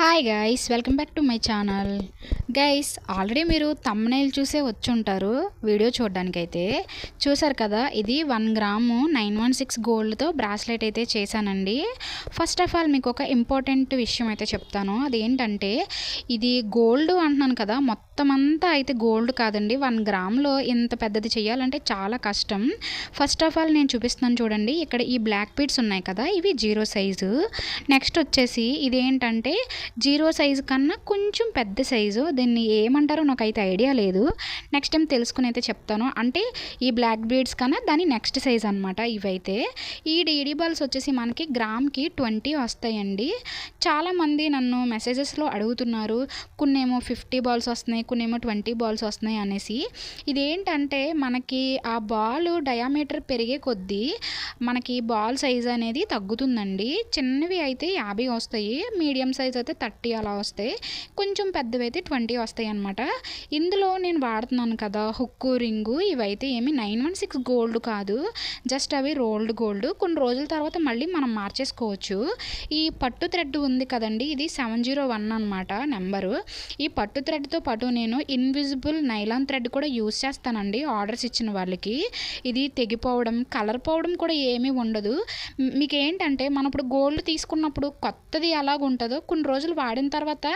Hi guys welcome back to my channel guys already మీరు thumbnail చూసే వచ్చి ఉంటారు వీడియో చూడడానికైతే. చూసారు కదా ఇది one gram nine one six గోల్డ్తో bracelet అయితే చేశానండి. ఫస్ట్ ఆఫ్ ఆల్ మీకు ఒక ఇంపార్టెంట్ విషయం అయితే చెప్తాను. అదేంటంటే ఇది గోల్డ్ అంటున్నాను కదా మొత్తం మొత్తం అంతా అయితే గోల్డ్ కాదండి. వన్ గ్రామ్లో ఇంత పెద్దది చేయాలంటే చాలా కష్టం. ఫస్ట్ ఆఫ్ ఆల్ నేను చూపిస్తున్నాను చూడండి. ఇక్కడ ఈ బ్లాక్ బీడ్స్ ఉన్నాయి కదా ఇవి జీరో సైజు. నెక్స్ట్ వచ్చేసి ఇదేంటంటే జీరో సైజు కన్నా కొంచెం పెద్ద సైజు. దీన్ని ఏమంటారో నాకైతే ఐడియా లేదు. నెక్స్ట్ టైం తెలుసుకుని అయితే చెప్తాను. అంటే ఈ బ్లాక్ బీడ్స్ కన్నా దాని నెక్స్ట్ సైజ్ అనమాట ఇవైతే. ఈ డీడీ బాల్స్ వచ్చేసి మనకి గ్రామ్కి ట్వంటీ వస్తాయండి. చాలామంది నన్ను మెసేజెస్లో అడుగుతున్నారు. కొన్నేమో ఫిఫ్టీ బాల్స్ వస్తున్నాయి అనుకునేమో ట్వంటీ బాల్స్ వస్తున్నాయి అనేసి. ఇదేంటంటే మనకి ఆ బాల్ డయామీటర్ పెరిగే కొద్దీ మనకి బాల్ సైజ్ అనేది తగ్గుతుందండి. చిన్నవి అయితే యాభై వస్తాయి మీడియం సైజ్ అయితే థర్టీ అలా వస్తాయి కొంచెం పెద్దవి అయితే ట్వంటీ వస్తాయి అనమాట ఇందులో నేను వాడుతున్నాను కదా హుక్కు రింగు ఇవైతే ఏమి నైన్ వన్ సిక్స్ గోల్డ్ కాదు. జస్ట్ అవి రోల్డ్ గోల్డ్. కొన్ని రోజుల తర్వాత మళ్ళీ మనం మార్చేసుకోవచ్చు. ఈ పట్టు థ్రెడ్ ఉంది కదండి ఇది సెవెన్ జీరో వన్ అనమాట నెంబరు. ఈ పట్టు థ్రెడ్తో పాటు నేను ఇన్విజిబుల్ నైలాన్ థ్రెడ్ కూడా యూస్ చేస్తానండి ఆర్డర్స్ ఇచ్చిన వాళ్ళకి. ఇది తెగిపోవడం కలర్ పోవడం కూడా ఏమీ ఉండదు. మీకు ఏంటంటే మనం ఇప్పుడు గోల్డ్ తీసుకున్నప్పుడు కొత్తది ఎలాగ ఉంటుందో కొన్ని రోజులు వాడిన తర్వాత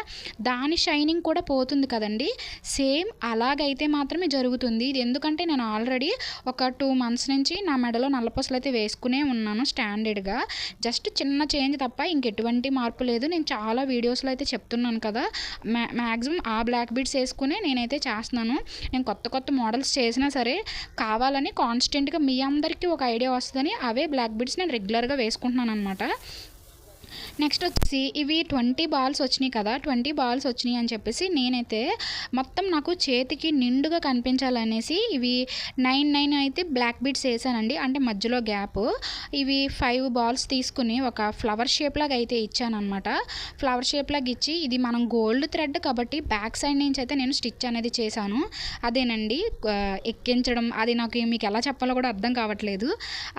దాని షైనింగ్ కూడా పోతుంది కదండి. సేమ్ అలాగైతే మాత్రమే జరుగుతుంది. ఇది ఎందుకంటే నేను ఆల్రెడీ ఒక టూ మంత్స్ నుంచి నా మెడలో నల్లపూసలు అయితే వేసుకునే ఉన్నాను స్టాండర్డ్గా జస్ట్ చిన్న చేంజ్ తప్ప ఇంకెటువంటి మార్పు లేదు. నేను చాలా వీడియోస్లో అయితే చెప్తున్నాను కదా. మ్యా మ్యాక్సిమం ఆ బ్లాక్ బీడ్స్ వేసుకుని నేనైతే చేస్తున్నాను. నేను కొత్త కొత్త మోడల్స్ చేసినా సరే కావాలని కాన్స్టెంట్గా మీ అందరికీ ఒక ఐడియా వస్తుందని అవే బ్లాక్ బీడ్స్ నేను రెగ్యులర్గా వేసుకుంటున్నాను అనమాట నెక్స్ట్ వచ్చేసి ఇవి ట్వంటీ బాల్స్ వచ్చినాయి కదా ట్వంటీ బాల్స్ వచ్చినాయి అని చెప్పేసి నేనైతే మొత్తం నాకు చేతికి నిండుగా కనిపించాలనేసి ఇవి నైన్ నైన్ అయితే బ్లాక్ బీట్స్ వేసానండి. అంటే మధ్యలో గ్యాప్ ఇవి ఫైవ్ బాల్స్ తీసుకుని ఒక ఫ్లవర్ షేప్ లాగా అయితే ఇచ్చానమాట ఫ్లవర్ షేప్ లాగా ఇచ్చి ఇది మనం గోల్డ్ థ్రెడ్ కాబట్టి బ్యాక్ సైడ్ నుంచి అయితే నేను స్టిచ్ అనేది చేశాను. అదేనండి ఎక్కించడం అది నాకు మీకు ఎలా చెప్పాలో కూడా అర్థం కావట్లేదు.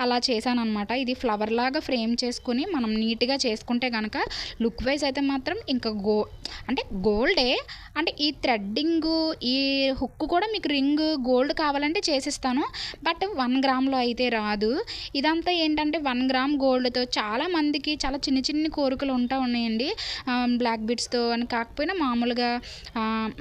అలా చేశాను అనమాట ఇది ఫ్లవర్ లాగా ఫ్రేమ్ చేసుకుని మనం నీట్గా చేసుకుంటే కనుక లుక్ వైజ్ అయితే మాత్రం ఇంకా గో అంటే గోల్డే అంటే ఈ థ్రెడ్డింగ్ ఈ హుక్ కూడా మీకు రింగ్ గోల్డ్ కావాలంటే చేసిస్తాను. బట్ వన్ గ్రామ్లో అయితే రాదు. ఇదంతా ఏంటంటే వన్ గ్రామ్ గోల్డ్తో చాలా మందికి చాలా చిన్న చిన్న కోరికలు ఉంటా ఉన్నాయండి. బ్లాక్ బిట్స్తో అని కాకపోయినా మామూలుగా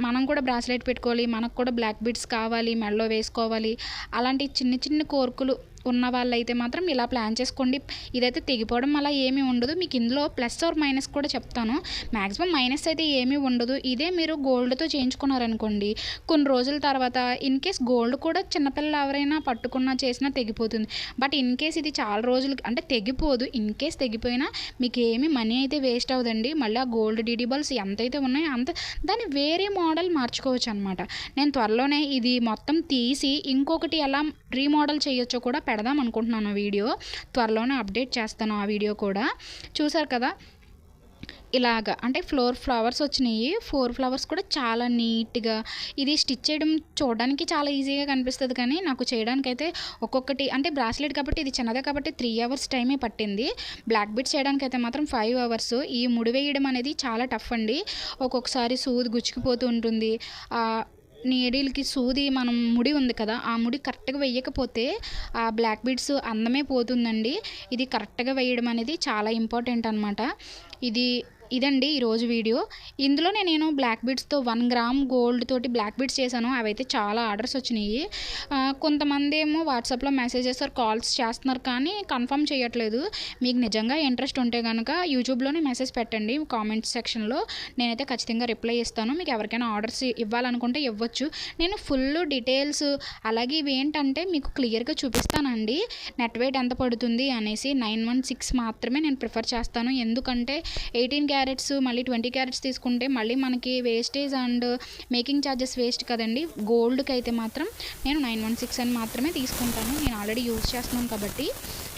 మనం కూడా బ్రాస్లెట్ పెట్టుకోవాలి మనకు కూడా బ్లాక్ బిట్స్ కావాలి మెడలో వేసుకోవాలి. అలాంటి చిన్న చిన్న కోరికలు ఉన్న వాళ్ళైతే మాత్రం ఇలా ప్లాన్ చేసుకోండి. ఇదైతే తెగిపోవడం అలా ఏమీ ఉండదు. మీకు ఇందులో ప్లస్ ఆర్ మైనస్ కూడా చెప్తాను. మ్యాక్సిమం మైనస్ అయితే ఏమీ ఉండదు. ఇదే మీరు గోల్డ్తో చేయించుకున్నారనుకోండి కొన్ని రోజుల తర్వాత ఇన్ కేస్ గోల్డ్ కూడా చిన్నపిల్లలు ఎవరైనా పట్టుకున్నా చేసినా తెగిపోతుంది. బట్ ఇన్ కేస్ ఇది చాలా రోజులు అంటే తెగిపోదు. ఇన్ కేస్ తెగిపోయినా మీకు ఏమీ మనీ అయితే వేస్ట్ అవ్వదండి. మళ్ళీ ఆ గోల్డ్ డీడీ ఎంతైతే ఉన్నాయో అంత దాన్ని వేరే మోడల్ మార్చుకోవచ్చు అనమాట నేను త్వరలోనే ఇది మొత్తం తీసి ఇంకొకటి ఎలా రీమోడల్ చేయొచ్చో కూడా పెడదాం అనుకుంటున్నాను వీడియో. త్వరలోనే అప్డేట్ చేస్తాను ఆ వీడియో కూడా. చూసారు కదా? ఇలాగ అంటే ఫ్లోర్ ఫ్లవర్స్ వచ్చినాయి. ఫోర్ ఫ్లవర్స్ కూడా చాలా నీట్గా ఇది స్టిచ్ చేయడం చూడడానికి చాలా ఈజీగా కనిపిస్తుంది కానీ నాకు చేయడానికి అయితే ఒక్కొక్కటి అంటే బ్రాస్లెట్ కాబట్టి ఇది చిన్నదే కాబట్టి త్రీ అవర్స్ టైమే పట్టింది. బ్లాక్ బీట్స్ చేయడానికి అయితే మాత్రం ఫైవ్ అవర్స్. ఈ ముడి వేయడం అనేది చాలా టఫ్ అండి. ఒక్కొక్కసారి సూది గుచ్చుకుపోతూ ఉంటుంది. నీడిల్కి సూది మనం ముడి ఉంది కదా ఆ ముడి కరెక్ట్గా వేయకపోతే ఆ బ్లాక్ బీడ్స్ అందమే పోతుందండి. ఇది కరెక్ట్గా వేయడం అనేది చాలా ఇంపార్టెంట్ అనమాట ఇది ఇదండి ఈరోజు వీడియో. ఇందులోనే నేను బ్లాక్ బీడ్స్తో వన్ గ్రామ్ గోల్డ్ తోటి బ్లాక్ బీడ్స్ చేశాను. అవైతే చాలా ఆర్డర్స్ వచ్చినాయి. కొంతమంది ఏమో వాట్సాప్లో మెసేజెస్ ఆర్ కాల్స్ చేస్తున్నారు కానీ కన్ఫర్మ్ చేయట్లేదు. మీకు నిజంగా ఇంట్రెస్ట్ ఉంటే కనుక యూట్యూబ్లోనే మెసేజ్ పెట్టండి కామెంట్స్ సెక్షన్లో నేనైతే ఖచ్చితంగా రిప్లై ఇస్తాను. మీకు ఎవరికైనా ఆర్డర్స్ ఇవ్వాలనుకుంటే ఇవ్వచ్చు. నేను ఫుల్ డీటెయిల్స్ అలాగే ఇవి ఏంటంటే మీకు క్లియర్గా చూపిస్తానండి. నెట్ వెయిట్ ఎంత పడుతుంది అనేసి నైన్ వన్ సిక్స్ మాత్రమే నేను ప్రిఫర్ చేస్తాను. ఎందుకంటే ఎయిటీన్ క్యారెట్స్ మళ్ళీ ట్వంటీ క్యారెట్స్ తీసుకుంటే మళ్ళీ మనకి wastage and making charges waste కదండి. గోల్డ్కి అయితే మాత్రం నేను నైన్ వన్ సిక్స్ అని మాత్రమే తీసుకుంటాను. నేను ఆల్రెడీ యూజ్ చేస్తున్నాను కాబట్టి.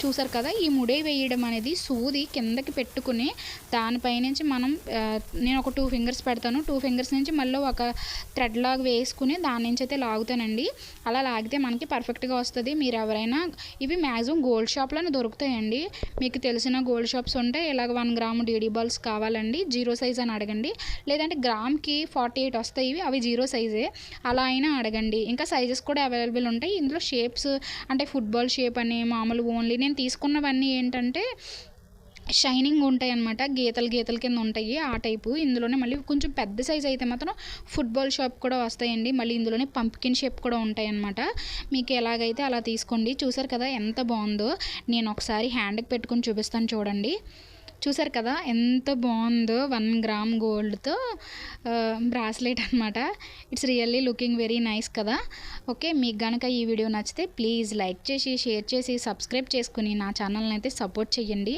చూసారు కదా ఈ ముడే వేయడం అనేది సూది కిందకి పెట్టుకుని దానిపై నుంచి మనం నేను ఒక టూ ఫింగర్స్ పెడతాను. టూ ఫింగర్స్ నుంచి మళ్ళీ ఒక థ్రెడ్ లాగా వేసుకుని దాని నుంచి అయితే లాగుతానండి. అలా లాగితే మనకి పర్ఫెక్ట్గా వస్తుంది. మీరు ఎవరైనా ఇవి మ్యాక్సిమం గోల్డ్ షాప్లోనే దొరుకుతాయండి. మీకు తెలిసిన గోల్డ్ షాప్స్ ఉంటే ఇలాగ వన్ గ్రామ్ డీడీ బాల్స్ కావాలి. కావాలండి జీరో సైజ్ అని అడగండి. లేదంటే గ్రామ్కి ఫార్టీ ఎయిట్ వస్తాయి ఇవి అవి జీరో సైజే. అలా అయినా అడగండి. ఇంకా సైజెస్ కూడా అవైలబుల్ ఉంటాయి. ఇందులో షేప్స్ అంటే ఫుట్బాల్ షేప్ అని మామూలు ఓన్లీ నేను తీసుకున్నవన్నీ ఏంటంటే షైనింగ్ ఉంటాయి అన్నమాట గీతలు గీతల కింద ఉంటాయి ఆ టైపు. ఇందులోనే మళ్ళీ కొంచెం పెద్ద సైజ్ అయితే మాత్రం ఫుట్బాల్ షాప్ కూడా వస్తాయండి. మళ్ళీ ఇందులోనే పంప్కిన్ షేప్ కూడా ఉంటాయి అన్నమాట మీకు ఎలాగైతే అలా తీసుకోండి. చూసారు కదా ఎంత బాగుందో. నేను ఒకసారి హ్యాండ్కి పెట్టుకుని చూపిస్తాను చూడండి. చూసారు కదా ఎంత బాగుందో వన్ గ్రామ్ గోల్డ్తో బ్రాస్లెట్ అనమాట it's really looking very nice కదా. ఓకే మీకు కనుక ఈ వీడియో నచ్చితే ప్లీజ్ లైక్ చేసి షేర్ చేసి సబ్స్క్రైబ్ చేసుకుని నా ఛానల్ని అయితే సపోర్ట్ చేయండి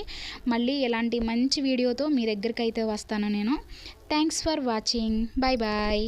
మళ్ళీ ఇలాంటి మంచి వీడియోతో మీ దగ్గరికి అయితే వస్తాను నేను. Thanks for watching bye bye